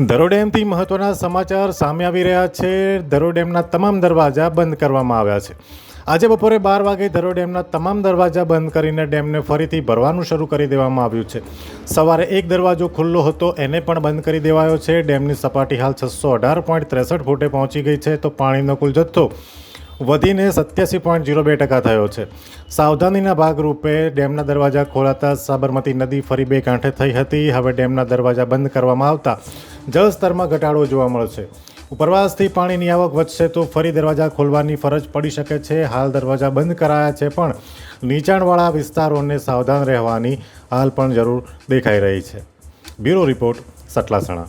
ધરો મહત્ત્વના સમાચાર સામે આવી રહ્યા છે. દરોડેમના તમામ દરવાજા બંધ કરવામાં આવ્યા છે. આજે બપોરે બાર વાગે ધરો ડેમના તમામ દરવાજા બંધ કરીને ડેમને ફરીથી ભરવાનું શરૂ કરી દેવામાં આવ્યું છે. સવારે એક દરવાજો ખુલ્લો હતો, એને પણ બંધ કરી દેવાયો છે. ડેમની સપાટી હાલ છસો અઢાર પોઈન્ટ ત્રેસઠ ફૂટે પહોંચી ગઈ છે, તો પાણીનો કુલ જથ્થો વધીને સત્યાસી પોઈન્ટ જીરો બે ટકા થયો છે. સાવધાનીના ભાગરૂપે ડેમના દરવાજા ખોલાતા સાબરમતી નદી ફરી બે કાંઠે થઈ હતી. હવે ડેમના દરવાજા બંધ કરવામાં આવતા જળસ્તરમાં ઘટાડો જોવા મળશે ઉપરવાસથી પાણીની આવક વધશે તો ફરી દરવાજા ખોલવાની ફરજ પડી શકે છે. હાલ દરવાજા બંધ કરાયા છે પણ નીચાણવાળા વિસ્તારોને સાવધાન રહેવાની હાલ પણ જરૂર દેખાઈ રહી છે. Bureau report, Satlasana.